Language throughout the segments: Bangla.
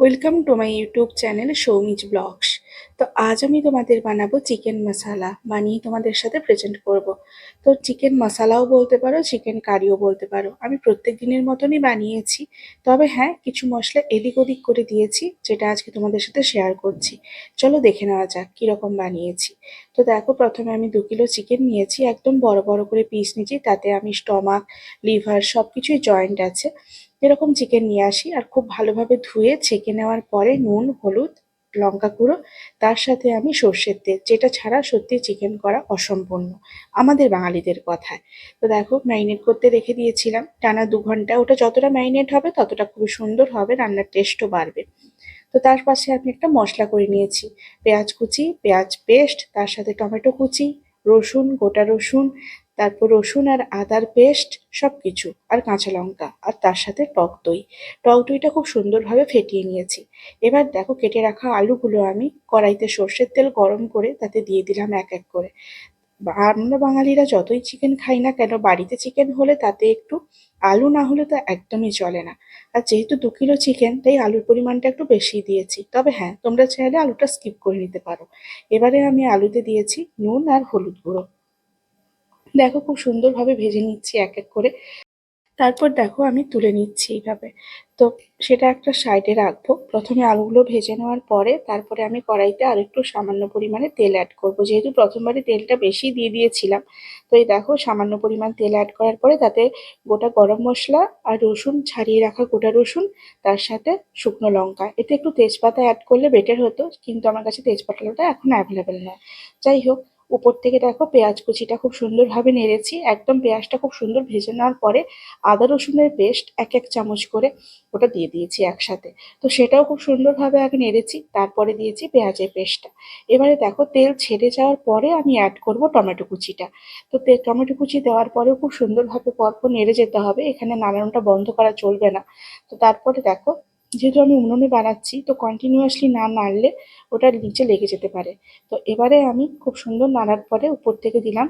Welcome to my YouTube channel Soumi's vlogs. তো আজ আমি তোমাদের বানাবো চিকেন মশালা বানিয়ে তোমাদের সাথে প্রেজেন্ট করব। তো চিকেন মশালাও বলতে পারো চিকেন কারিও বলতে পারো। আমি প্রত্যেক দিনের মতনই বানিয়েছি। তবে হ্যাঁ কিছু মশলা এদিক ওদিক করে দিয়েছি, যেটা আজকে তোমাদের সাথে শেয়ার করছি। চলো দেখে নেওয়া যাক কীরকম বানিয়েছি। তো দেখো, প্রথমে আমি দু কিলো চিকেন নিয়েছি, একদম বড় বড় করে পিস নিয়েছি। তাতে আমি স্টমাক লিভার সব কিছুই জয়েন্ট আছে। এরকম চিকেন নিয়ে আসি, আর খুব ভালোভাবে ধুয়ে ছেঁকে নেওয়ার পরে নুন, হলুদ লঙ্কা গুঁড়ো, তার সাথে আমি সর্ষের তেল, যেটা ছাড়া সত্যি চিকেন করা অসম্পূর্ণ, আমাদের বাঙালিদের কথায়। তো দেখো ম্যারিনেট করতে রেখে দিয়েছিলাম, টানা দু ঘণ্টা, ওটা যতটা ম্যারিনেট হবে ততটা খুবই সুন্দর হবে, রান্নার টেস্টও বাড়বে। তো তার পাশে আমি একটা মশলা করে নিয়েছি, পেঁয়াজ কুচি, পেঁয়াজ পেস্ট তার সাথে টমেটো কুচি, রসুন, গোটা রসুন তারপর রসুন আর আদার পেস্ট সব কিছু আর কাঁচা লঙ্কা, আর তার সাথে টক দই। টক দইটা খুব সুন্দরভাবে ফেটিয়ে নিয়েছি। এবার দেখো কেটে রাখা আলুগুলো আমি কড়াইতে সর্ষের তেল গরম করে তাতে দিয়ে দিলাম এক এক করে। আমরা বাঙালিরা যতই চিকেন খাই না কেন, বাড়িতে চিকেন হলে তাতে একটু আলু না হলে তো একদমই চলে না। আর যেহেতু দু কিলো চিকেন তাই আলুর পরিমাণটা একটু বেশি দিয়েছি। তবে হ্যাঁ তোমরা চাইলে আলুটা স্কিপ করে নিতে পারো। এবারে আমি আলুতে দিয়েছি নুন আর হলুদ গুঁড়ো। দেখো খুব সুন্দরভাবে ভেজে নিচ্ছি এক এক করে। তারপর দেখো আমি তুলে নিচ্ছি এইভাবে। তো সেটা একটা সাইডে রাখব। প্রথমে আলুগুলো ভেজে নেওয়ার পরে তারপরে আমি কড়াইতে আর একটু সামান্য পরিমাণে তেল অ্যাড করব। যেহেতু প্রথমবারে তেলটা বেশি দিয়ে দিয়েছিলাম, তো এই দেখো সামান্য পরিমাণ তেল অ্যাড করার পরে তাতে গোটা গরম মশলা আর রসুন ছাড়িয়ে রাখা গোটা রসুন, তার সাথে শুকনো লঙ্কা। এতে একটু তেজপাতা অ্যাড করলে বেটার হতো, কিন্তু আমার কাছে তেজপাতাটা এখন অ্যাভেলেবেল নয়। যাই হোক উপর থেকে দেখো পেঁয়াজ কুচিটা খুব সুন্দরভাবে নেড়েছি। একদম পেঁয়াজটা খুব সুন্দর ভেজে নেওয়ার পরে আদা, রসুনের পেস্ট এক এক চামচ করে ওটা দিয়ে দিয়েছি একসাথে। তো সেটাও খুব সুন্দরভাবে আগে নেড়েছি, তারপরে দিয়েছি পেঁয়াজের পেস্টটা। এবারে দেখো তেল ছেড়ে যাওয়ার পরে আমি অ্যাড করব টমেটো কুচিটা। তো, টমেটো কুচি দেওয়ার পরেও খুব সুন্দরভাবে পরপর নেড়ে যেতে হবে, এখানে নাড়ানোটা বন্ধ করা চলবে না। তো তারপরে দেখো যেহেতু আমি উনুনে বানাচ্ছি, তো কন্টিনিউয়াসলি না নাড়লে ওটা নিচে লেগে যেতে পারে। তো এবারে আমি খুব সুন্দর নাড়ার পরে উপর থেকে দিলাম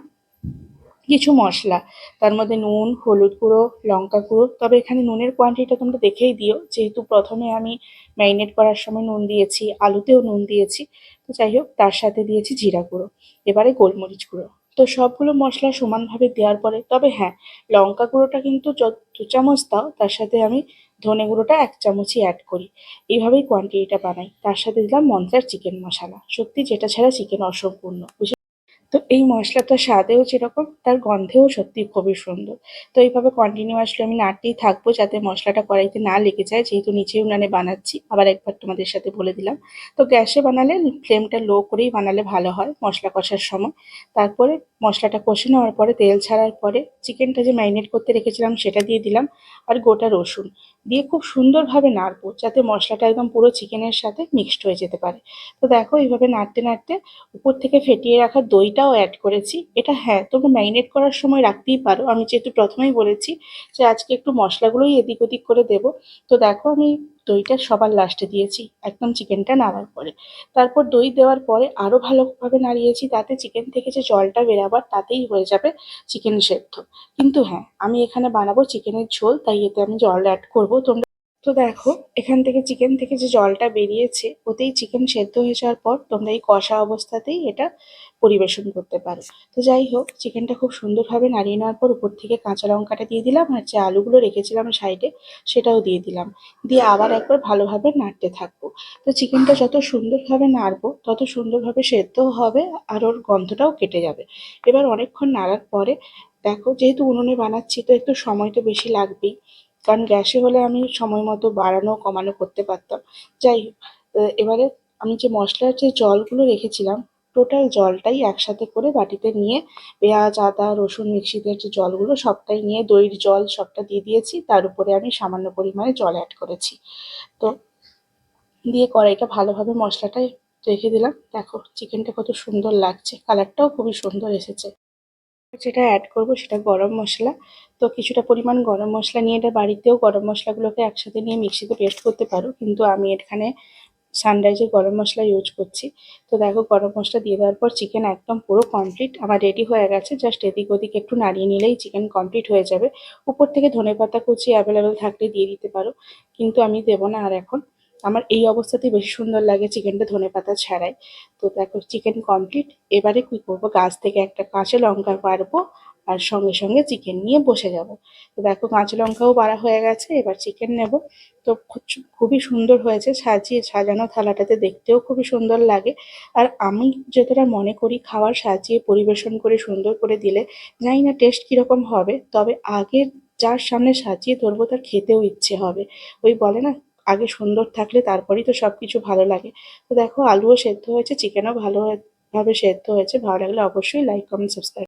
কিছু মশলা। তার মধ্যে নুন, হলুদ গুঁড়ো, লঙ্কা গুঁড়ো। তবে এখানে নুনের কোয়ান্টিটিটা তোমরা দেখেই দিও। যেহেতু প্রথমে আমি ম্যারিনেট করার সময় নুন দিয়েছি, আলুতেও নুন দিয়েছি, তো যাই হোক, তার সাথে দিয়েছি জিরা গুঁড়ো। এবারে গোলমরিচ গুঁড়ো। তো সবগুলো মশলা সমানভাবে দেওয়ার পরে, তবে হ্যাঁ লঙ্কা গুঁড়োটা কিন্তু যত দু চামচ দাও, তার সাথে আমি ধনে গুঁড়োটা এক চামচই অ্যাড করি। এইভাবেই কোয়ান্টিটিটা বানাই। তার সাথে দিলাম মন্ত্রার চিকেন মশলা সত্যি যেটা ছাড়া চিকেন অসম্পূর্ণ। তো এই মশলাটা স্বাদেও যেরকম তার গন্ধেও সত্যি খুবই সুন্দর। তো এইভাবে কন্টিনিউয়াসলি আমি নাড়তেই থাকব যাতে মশলাটা কড়াইতে না লেগে যায়, যেহেতু নিচে উনানে বানাচ্ছি। আবার একবার তোমাদের সাথে বলে দিলাম। তো গ্যাসে বানালে ফ্লেমটা লো করেই বানালে ভালো হয় মশলা কষার সময়। তারপরে মশলাটা কষে নেওয়ার পরে, তেল ছাড়ার পরে চিকেনটা যে ম্যারিনেট করতে রেখেছিলাম সেটা দিয়ে দিলাম। আর গোটা রসুন দিয়ে খুব সুন্দরভাবে নাড়বো যাতে মশলাটা একদম পুরো চিকেনের সাথে মিক্সড হয়ে যেতে পারে। তো দেখো এইভাবে নাড়তে নাড়তে উপর থেকে ফেটিয়ে রাখা দইটাও অ্যাড করেছি। এটা হ্যাঁ তোমরা ম্যারিনেট করার সময় রাখতেই পারো। আমি যেহেতু প্রথমেই বলেছি যে আজকে একটু মশলাগুলোই এদিক ওদিক করে দেবো। তো দেখো আমি দইটা সবার লাস্টে দিয়েছি, একদম চিকেনটা নাড়ার পরে। তারপর দই দেওয়ার পরে আরও ভালোভাবে নাড়িয়েছি, তাতে চিকেন থেকে যে জলটা বেরাবার তাতেই হয়ে যাবে চিকেন সেদ্ধ। কিন্তু হ্যাঁ আমি এখানে বানাবো চিকেনের ঝোল, তাই এতে আমি জল অ্যাড করব। তোমরা তো দেখো, এখান থেকে চিকেন থেকে যে জলটা বেরিয়েছে, ওতেই চিকেন সেদ্ধ হয়ে যাওয়ার পর তোমরা এই কষা অবস্থাতেই এটা পরিবেশন করতে পারো। তো যাই হোক চিকেনটা খুব সুন্দরভাবে নাড়িয়ে নেওয়ার পর উপর থেকে কাঁচা লঙ্কাটা দিয়ে দিলাম আর যে আলুগুলো রেখেছিলাম সাইডে, সেটাও দিয়ে দিলাম। দিয়ে আবার একবার ভালোভাবে নাড়তে থাকব। তো চিকেনটা যত সুন্দরভাবে নাড়বো, তত সুন্দরভাবে সেদ্ধ হবে আর ওর গন্ধটাও কেটে যাবে। এবার অনেকক্ষণ নাড়ার পরে, দেখো যেহেতু উনুনে বানাচ্ছি, তো একটু সময় তো বেশি লাগবেই। কারণ গ্যাসে হলে আমি সময় মতো বাড়ানো, কমানো করতে পারতাম। যাই এবারে আমি যে মশলার যে জলগুলো রেখেছিলাম টোটাল জলটাই একসাথে করে বাটিতে নিয়ে পেঁয়াজ, আদা, রসুন, মিক্সিতে যে জলগুলো, সবটাই নিয়ে দইয়ের জল সবটা দিয়ে দিয়েছি। তার উপরে আমি সামান্য পরিমাণে জল অ্যাড করেছি। তো দিয়ে কড়াইটা ভালোভাবে মশলাটা রেখে দিলাম। দেখো চিকেনটা কত সুন্দর লাগছে। কালারটাও খুবই সুন্দর এসেছে। যেটা অ্যাড করব সেটা গরম মশলা। তো কিছুটা পরিমাণ গরম মশলা নিয়ে এটা বাড়িতেও গরম মশলাগুলোকে একসাথে নিয়ে মিক্সিতে পেস্ট করতে পারো। কিন্তু আমি এখানে সানরাইজের গরম মশলা ইউজ করছি। তো দেখো গরম মশলা দিয়ে দেওয়ার পর চিকেন একদম পুরো কমপ্লিট আমার রেডি হয়ে গেছে। জাস্ট এদিক ওদিক একটু নাড়িয়ে নিলেই চিকেন কমপ্লিট হয়ে যাবে। উপর থেকে ধনেপাতা কুচি অ্যাভেলেবেল থাকলে দিয়ে দিতে পারো। কিন্তু আমি দেবো না আর এখন। আমার এই অবস্থাতেই বেশি সুন্দর লাগে চিকেনটা ধনে পাতা ছাড়াই। তো দেখো, চিকেন কমপ্লিট এবারে কী করব? গাছ থেকে একটা কাঁচা লঙ্কা পারব আর সঙ্গে সঙ্গে চিকেন নিয়ে বসে যাব। তো দেখো, কাঁচা লঙ্কাও বাড়া হয়ে গেছে, এবার চিকেন নেব। তো খুবই সুন্দর হয়েছে সাজিয়ে সাজানো থালাটাতে দেখতেও খুবই সুন্দর লাগে। আর আমি যতটা মনে করি, খাবার সাজিয়ে পরিবেশন করে সুন্দর করে দিলে জানি না টেস্ট কীরকম হবে, তবে আগের যার সামনে সাজিয়ে ধরবো তার খেতেও ইচ্ছে হবে। ওই বলে না আগে সুন্দর থাকলে তারপরেই তো সব কিছু ভালো লাগে। তো দেখো, আলুও সেদ্ধ হয়েছে চিকেনও ভালো ভাবে সেদ্ধ হয়েছে, ভালো লাগলে অবশ্যই লাইক কমেন্ট সাবস্ক্রাইব